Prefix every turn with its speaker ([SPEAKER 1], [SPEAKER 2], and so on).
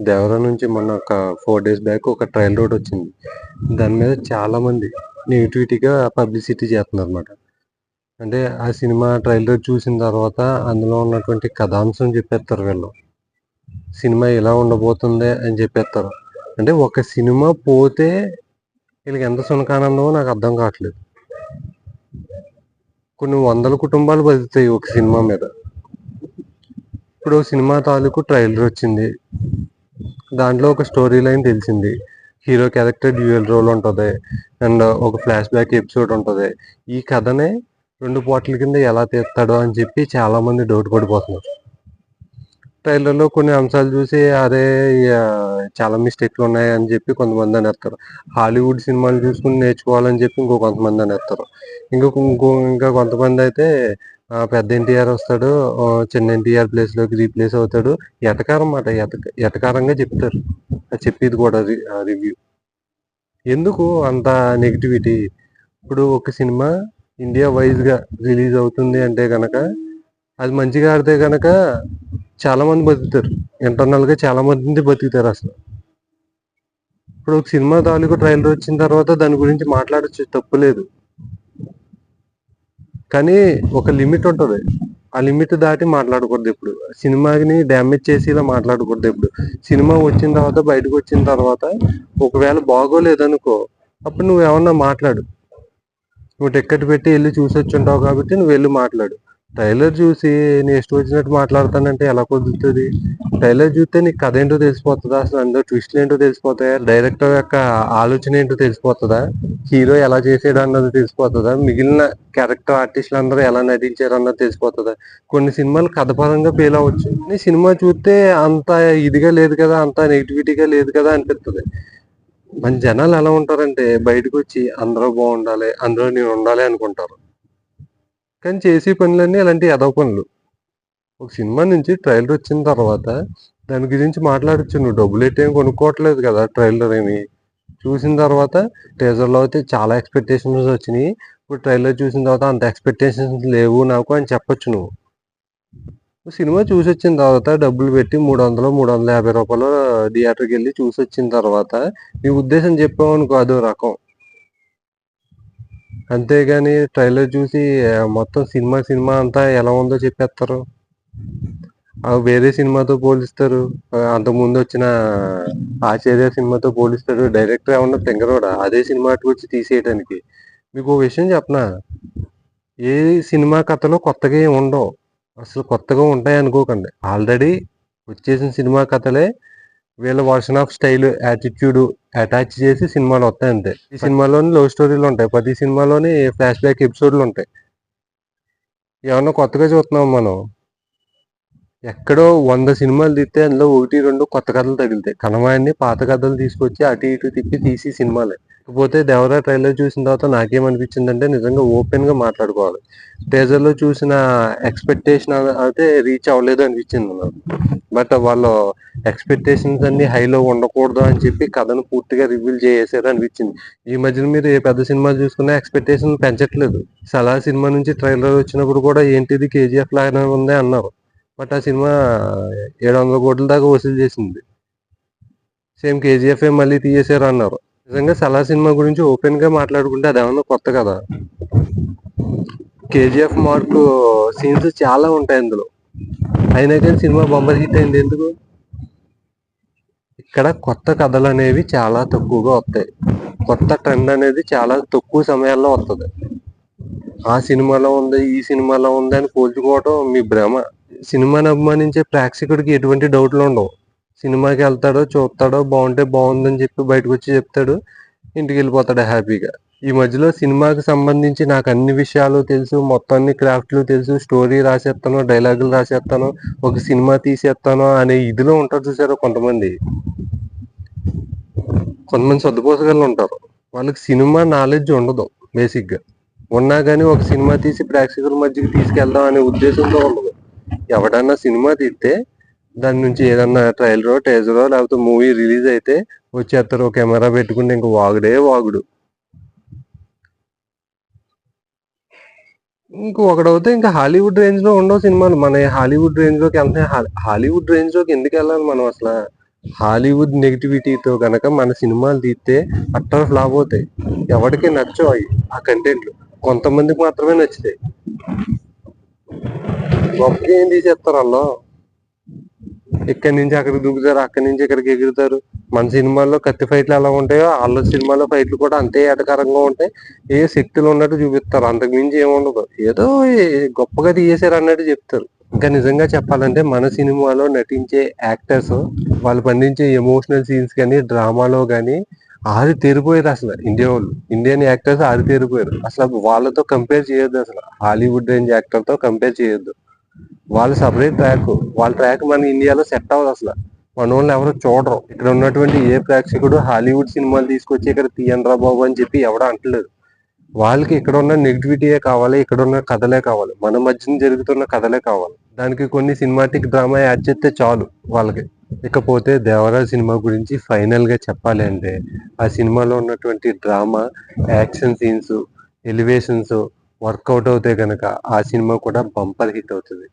[SPEAKER 1] దేవరా నుంచి మొన్న ఒక ఫోర్ డేస్ బ్యాక్ ఒక ట్రయల్ రోడ్ వచ్చింది. దాని మీద చాలా మంది నెగిటివిటీగా పబ్లిసిటీ చేస్తున్నారు అనమాట అంటే ఆ సినిమా ట్రైలర్ చూసిన తర్వాత అందులో ఉన్నటువంటి కథాంశం చెప్పేస్తారు వీళ్ళు. సినిమా ఇలా ఉండబోతుంది అని చెప్పేస్తారు. అంటే ఒక సినిమా పోతే వీళ్ళకి ఎంత సునకానందమో నాకు అర్థం కావట్లేదు. కొన్ని వందల కుటుంబాలు బతుకుతాయి ఒక సినిమా మీద. ఇప్పుడు సినిమా తాలూకు ట్రైలర్ వచ్చింది. దాంట్లో ఒక స్టోరీ లైన్ తెలిసింది. హీరో క్యారెక్టర్ డ్యూయల్ రోల్ ఉంటుంది. అండ్ ఒక ఫ్లాష్ బ్యాక్ ఎపిసోడ్ ఉంటుంది. ఈ కథనే రెండు పోట్ల కింద ఎలా తీస్తాడో అని చెప్పి చాలా మంది డౌట్ పడిపోతున్నారు ట్రైలర్లో కొన్ని అంశాలు చూసి అరే చాలా మిస్టేక్లు ఉన్నాయి అని చెప్పి కొంతమంది అనేస్తారు. హాలీవుడ్ సినిమాలు చూసుకుని నేర్చుకోవాలని చెప్పి ఇంకో కొంతమంది అనేస్తారు. ఇంకొక ఇంకో ఇంకా కొంతమంది అయితే పెద్ద ఎన్టీఆర్ వస్తాడు చిన్న ఎన్టీఆర్ ప్లేస్లోకి రీప్లేస్ అవుతాడు. ఎటకారం మాట ఎటకారంగా చెప్తారు. అది చెప్పేది కూడా రివ్యూ ఎందుకు అంత నెగిటివిటీ ఇప్పుడు ఒక సినిమా ఇండియా వైజ్గా రిలీజ్ అవుతుంది అంటే కనుక అది మంచిగా ఆడితే కనుక చాలామంది బతుకుతారు. ఇంటర్నల్గా చాలామంది చాలా మంది బతుకుతారు అసలు. ఇప్పుడు ఒక సినిమా తాలూకు ట్రైలర్ వచ్చిన తర్వాత దాని గురించి మాట్లాడచ్చు తప్పులేదు కానీ ఒక లిమిట్ ఉంటుంది. ఆ లిమిట్ దాటి మాట్లాడకూడదు ఇప్పుడు సినిమాని డ్యామేజ్ చేసి ఇలా మాట్లాడకూడదు ఇప్పుడు సినిమా వచ్చిన తర్వాత బయటకు వచ్చిన తర్వాత ఒకవేళ బాగోలేదనుకో అప్పుడు నువ్వు ఏమన్నా మాట్లాడు. నువ్వు టిక్కెట్ పెట్టి వెళ్ళి చూసి వచ్చి ఉంటావు కాబట్టి నువ్వు వెళ్ళి మాట్లాడు. ట్రైలర్ చూసి నేను ఇష్టం వచ్చినట్టు మాట్లాడతానంటే ఎలా కుదురుతుంది? ట్రైలర్ చూస్తే నీకు కథ ఏంటో తెలిసిపోతుందా? అసలు అందులో ట్విస్ట్లు ఏంటో తెలిసిపోతాయా? డైరెక్టర్ యొక్క ఆలోచన ఏంటో తెలిసిపోతుందా? హీరో ఎలా చేసాడు అన్నది తెలిసిపోతుందా? మిగిలిన క్యారెక్టర్ ఆర్టిస్టులు అందరూ ఎలా నటించారు అన్నది తెలిసిపోతుందా? కొన్ని సినిమాలు కథపరంగా ఫెయిల్ అవ్వచ్చు. నీ సినిమా చూస్తే అంత ఇదిగా లేదు కదా అంత నెగిటివిటీగా లేదు కదా అనిపిస్తుంది. మన జనాలు ఎలా ఉంటారంటే బయటకు వచ్చి అందరూ బాగుండాలి అందరూ నేను ఉండాలి అనుకుంటారు. కానీ చేసే పనులన్నీ అలాంటి ఎదవ పనులు. ఒక సినిమా నుంచి ట్రైలర్ వచ్చిన తర్వాత దాని గురించి మాట్లాడచ్చు. నువ్వు డబ్బులు ఎట్టేం కొనుక్కోవట్లేదు కదా ట్రైలర్ ఏమి చూసిన తర్వాత టీజర్లో అయితే చాలా ఎక్స్పెక్టేషన్స్ వచ్చినాయి. ఇప్పుడు ట్రైలర్ చూసిన తర్వాత అంత ఎక్స్పెక్టేషన్స్ లేవు నాకు అని చెప్పొచ్చు నువ్వు. నువ్వు సినిమా చూసి వచ్చిన తర్వాత డబ్బులు పెట్టి మూడు వందలు మూడు వందల యాభై రూపాయలు థియేటర్కి వెళ్ళి చూసి వచ్చిన తర్వాత నీ ఉద్దేశం చెప్పావు అనుకో అదో రకం. అంతేగాని ట్రైలర్ చూసి మొత్తం సినిమా సినిమా అంతా ఎలా ఉందో చెప్పేస్తారు. ఆ వేరే సినిమాతో పోలిస్తారు. అంతకుముందు వచ్చిన ఆచార్య సినిమాతో పోలిస్తారు. డైరెక్టర్ ఏమన్నా తింగరోడా అదే సినిమా వచ్చి తీసేయడానికి మీకు ఓ విషయం చెప్పనా? ఏ సినిమా కథలో కొత్తగా ఏమి ఉండవు. అసలు కొత్తగా ఉంటాయి అనుకోకండి ఆల్రెడీ వచ్చేసిన సినిమా కథలే వీళ్ళ version of style attitude attach చేసి సినిమాలు వస్తాయి అంతే. ఈ సినిమాలోని లవ్ స్టోరీలు ఉంటాయి. ప్రతి సినిమాలోని ఫ్లాష్ బ్యాక్ ఎపిసోడ్లు ఉంటాయి. ఏమన్నా కొత్తగా చూస్తున్నాం మనం? ఎక్కడో వంద సినిమాలు తీస్తే అందులో ఒకటి రెండు కొత్త కథలు తగులుతాయి కనవాడిని పాత కథలు తీసుకొచ్చి అటు ఇటు తిప్పి తీసి సినిమాలే. కాకపోతే దేవరా ట్రైలర్ చూసిన తర్వాత నాకేమనిపించిందంటే నిజంగా ఓపెన్గా మాట్లాడుకోవాలి. Teaser లో చూసిన ఎక్స్పెక్టేషన్ అయితే రీచ్ అవ్వలేదు అనిపించింది నాకు. బట్ వాళ్ళు ఎక్స్పెక్టేషన్స్ అన్ని హైలో ఉండకూడదు అని చెప్పి కథను పూర్తిగా రివీల్ చేసేసారు అనిపించింది. ఈ మధ్యన మీరు ఏ పెద్ద సినిమా చూసుకున్నా ఎక్స్పెక్టేషన్ పెంచట్లేదు. సలా సినిమా నుంచి ట్రైలర్ వచ్చినప్పుడు కూడా ఏంటిది కేజీఎఫ్ లాగానే ఉంది అన్నారు. బట్ ఆ సినిమా ఏడు వందల కోట్ల దాకా వసూలు చేసింది. సేమ్ కేజీఎఫ్ మళ్ళీ తీసేశారు అన్నారు. నిజంగా సలార్ సినిమా గురించి ఓపెన్గా మాట్లాడుకుంటే అదేమన్నా కొత్త కదా. కేజీఎఫ్ మార్క్ సీన్స్ చాలా ఉంటాయి అందులో. అయినా కానీ సినిమా బొమ్మర్ హిట్ అయింది ఎందుకు? ఇక్కడ కొత్త కథలు అనేవి చాలా తక్కువగా వస్తాయి. కొత్త ట్రెండ్ అనేది చాలా తక్కువ సమయాల్లో వస్తుంది. ఆ సినిమాలో ఉంది ఈ సినిమాలో ఉంది అని పోల్చుకోవటం మీ భ్రమ. సినిమాని అభిమానించే ప్రేక్షకుడికి ఎటువంటి డౌట్లు ఉండవు. సినిమాకి వెళ్తాడో చూస్తాడో బాగుంటే బాగుందని చెప్పి బయటకు వచ్చి చెప్తాడు ఇంటికి వెళ్ళిపోతాడు హ్యాపీగా. ఈ మధ్యలో సినిమాకి సంబంధించి నాకు అన్ని విషయాలు తెలుసు మొత్తం అన్ని క్రాఫ్ట్లు తెలుసు స్టోరీ రాసేస్తాను డైలాగులు రాసేస్తాను ఒక సినిమా తీసేస్తాను అనే ఇదిలో ఉంటారు చూసారు కొంతమంది? కొంతమంది సర్దుపోసగలు ఉంటారు. వాళ్ళకి సినిమా నాలెడ్జ్ ఉండదు బేసిక్గా ఉన్నా కానీ ఒక సినిమా తీసి ప్రేక్షకుల మధ్యకి తీసుకెళ్దాం అనే ఉద్దేశంతో ఉండదు. ఎవడన్నా సినిమా తీస్తే దాని నుంచి ఏదన్నా ట్రైలరో టేజరో లేకపోతే మూవీ రిలీజ్ అయితే వచ్చేస్తారు కెమెరా పెట్టుకుంటే ఇంక వాగుడే వాగుడు. ఇంక ఒకడవుతే ఇంకా హాలీవుడ్ రేంజ్లో ఉండవు సినిమాలు. మన హాలీవుడ్ రేంజ్లోకి వెళ్తే హాలీవుడ్ రేంజ్లోకి ఎందుకు వెళ్ళాలి మనం అసలు? హాలీవుడ్ నెగిటివిటీతో కనుక మన సినిమాలు తీస్తే అట్టర్ ఫ్లాప్ అవుతాయి. ఎవరికి నచ్చవు అవి ఆ కంటెంట్లు కొంతమందికి మాత్రమే నచ్చుతాయి. గొప్పగా ఏం తీసేస్తారు వాళ్ళు? ఇక్కడి నుంచి అక్కడికి దూకుతారు అక్కడి నుంచి ఇక్కడికి ఎగురుతారు. మన సినిమాల్లో కత్తి ఫైట్లు ఎలా ఉంటాయో వాళ్ళ సినిమాలో ఫైట్లు కూడా అంతే ఎటకరంగా ఉంటాయి. ఏ శక్తులు ఉన్నట్టు చూపిస్తారు. అంతకు మించి ఏముండదు ఏదో గొప్పగా తీసేశారు అన్నట్టు చెప్తారు. ఇంకా నిజంగా చెప్పాలంటే మన సినిమాలో నటించే యాక్టర్స్ వాళ్ళు పండించే ఎమోషనల్ సీన్స్ కానీ డ్రామాలో కానీ ఆరి తేరిపోయారు అసలు. ఇండియా వాళ్ళు. ఇండియన్ యాక్టర్స్ ఆరి తేరిపోయారు. అసలు వాళ్ళతో కంపేర్ చేయొద్దు అసలు. హాలీవుడ్ రేంజ్ యాక్టర్తో కంపేర్ చేయొద్దు. వాళ్ళు సపరేట్ ట్రాక్ వాళ్ళ ట్రాక్ మన ఇండియాలో సెట్ అవ్వదు అసలు. మన వాళ్ళు ఎవరు చూడరు. ఇక్కడ ఉన్నటువంటి ఏ ప్రేక్షకుడు హాలీవుడ్ సినిమాలు తీసుకొచ్చి ఇక్కడ తీయండ్రా బాబు అని చెప్పి ఎవడో అంటలేదు. వాళ్ళకి ఇక్కడ ఉన్న నెగిటివిటీయే కావాలి ఇక్కడ ఉన్న కథలే కావాలి. మన మధ్యన జరుగుతున్న కథలే కావాలి. దానికి కొన్ని సినిమాటిక్ డ్రామా యాడ్ చేస్తే చాలు వాళ్ళకి. ఇకపోతే దేవరాజ్ సినిమా గురించి ఫైనల్గా చెప్పాలి అంటే ఆ సినిమాలో ఉన్నటువంటి drama action scenes elevations work out అవుతే కనుక ఆ సినిమా కూడా బంపర్ హిట్ అవుతుంది.